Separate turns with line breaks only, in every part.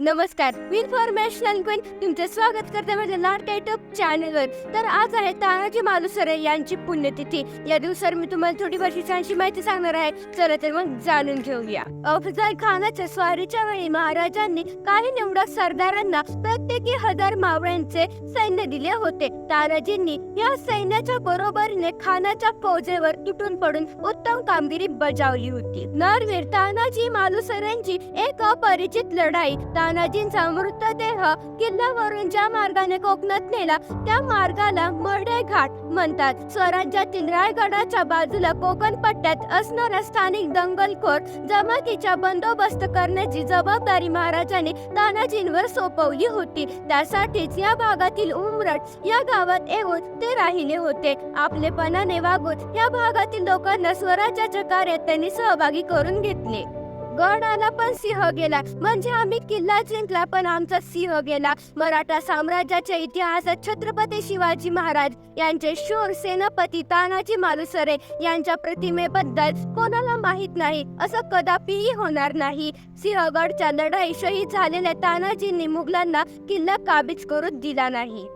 नमस्कार मी informational queen तुमचे स्वागत करते माझ्या लाडक्या युट्यूब चॅनलवर तर आज आहे तानाजी मालुसरे यांची पुण्यतिथी. या दिवसावर मी तुम्हाला थोडी वर्षांची माहिती सांगणार आहे. चला तर मग जाणून घेऊया. अफजल खानाच्या स्वारीच्या वेळी महाराजांनी काही निवडक सरदारांना प्रत्येकी हजार मावळ्यांचे सैन्य दिले होते. तानाजींनी या सैन्याच्या बरोबरीने खानाच्या फौजेवर तुटून पडून उत्तम कामगिरी बजावली होती. नरवीर तानाजी मालुसरेंची एक अपरिचित लढाई तानाजींचा मृतदेह किल्ल्यावरून ज्या मार्गाने कोकणात नेला त्या मार्गाला मर्डे घाट म्हणतात. स्वराज्यातील रायगडाच्या बाजूला कोकण पट्ट्यात असणाऱ्या स्थानिक दंगलखोर जमातीचा बंदोबस्त करण्याची जबाबदारी महाराजांनी तानाजींवर सोपवली होती. त्यासाठीच या भागातील उमरट या गावात येऊन ते राहिले होते. आपलेपणाने वागून या भागातील लोकांना स्वराज्याच्या कार्यात त्यांनी सहभागी करून घेतले. गड आला पण सिंह गेला म्हणजे आम्ही किल्ला जिंकला पण आमचा सिंह गेला. मराठा साम्राज्याच्या इतिहासात छत्रपती शिवाजी महाराज यांचे शूर सेनापती तानाजी मालुसरे यांच्या प्रतिमेबद्दल कोणाला माहीत नाही असं कदापिही होणार नाही. सिंहगडच्या लढाई शहीद झालेल्या तानाजींनी मुघलांना किल्ला काबीज करून दिला नाही.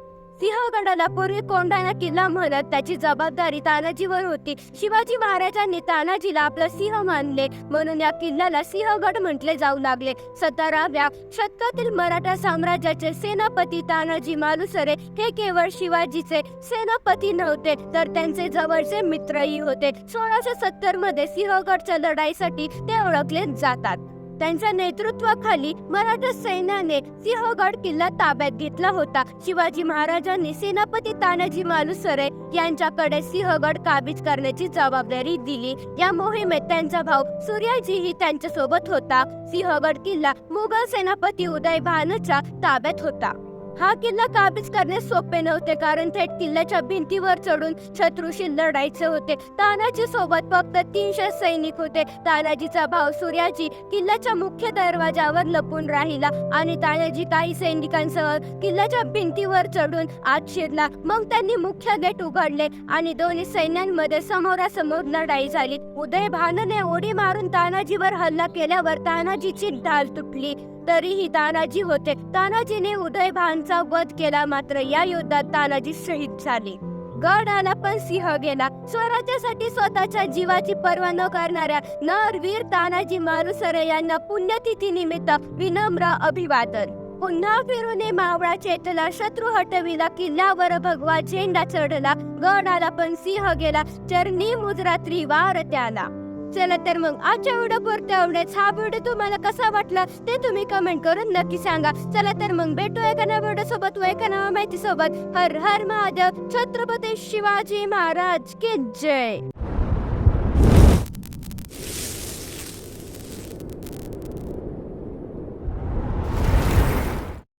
सिंहगडाला पूर्वी कोंढाणा किल्ला म्हणत त्याची जबाबदारी तानाजीवर होती. शिवाजी महाराजांनी तानाजीला आपला सिंह मानले. म्हणून या किल्ल्याला सिंहगड म्हटले जाऊ लागले. सतराव्या शतकातील मराठा साम्राज्याचे सेनापती तानाजी मालुसरे हे केवळ शिवाजीचे सेनापती नव्हते तर त्यांचे जवळचे मित्रही होते. सोळाशे सत्तरमध्ये सिंहगडच्या लढाईसाठी ते ओळखले जातात. त्यांच्या नेतृत्वाखाली मराठा सैन्याने सिंहगड किल्ला ताब्यात घेतला होता. शिवाजी महाराजांनी सेनापती तानाजी मालुसरे यांच्याकडे सिंहगड काबीज करण्याची जबाबदारी दिली. या मोहिमेत त्यांचा भाऊ सूर्याजीही त्यांच्यासोबत होता. सिंहगड किल्ला मुघल सेनापती उदय भानच्या ताब्यात होता. हा किल्ला काबीज करणे सोपे नव्हते कारण थेट किल्ल्याच्या भिंतीवर चढून शत्रूशी लढायचे होते. तानाजी सोबत फक्त तीनशे सैनिक होते. तानाजीचा भाव सूर्याजी किल्ल्याच्या मुख्य दरवाजावर लपून राहिला आणि तानाजी काही सैनिकांसह किल्ल्याच्या भिंतीवर चढून आत शिरला. मग त्यांनी मुख्य गेट उघडले आणि दोन्ही सैन्यांमध्ये समोरासमोर लढाई झाली. उदय भानने उडी मारून तानाजीवर हल्ला केल्यावर तानाजीची ढाल तुटली. तरीही तानाजी होते. तानाजीने उदय भानचा वध केला मात्र या युद्धात तानाजी शहीद झाले. गड आला पण सिंह गेला. स्वराज्यासाठी स्वतःच्या जीवाची पर्वा न करणाऱ्या नरवीर तानाजी मारुसरे यांना पुण्यतिथी निमित्त विनम्र अभिवादन. पुन्हा फिरूने मावळा चेतला शत्रू हटविला किल्ल्यावर भगवा झेंडा चढला. गड आला पण सिंह गेला. चरणी मुजरा त्रिवार त्याला. चला तर मग आजच्या व्हिडिओ पुरते एवढेच. हा व्हिडिओ तुम्हाला कसा वाटला ते तुम्ही कमेंट करून नक्की सांगा. चला तर मग भेटू एका नव्या व्हिडिओ सोबत व एका नव्या माहिती सोबत हर हर महादेव. छत्रपती शिवाजी महाराज की जय.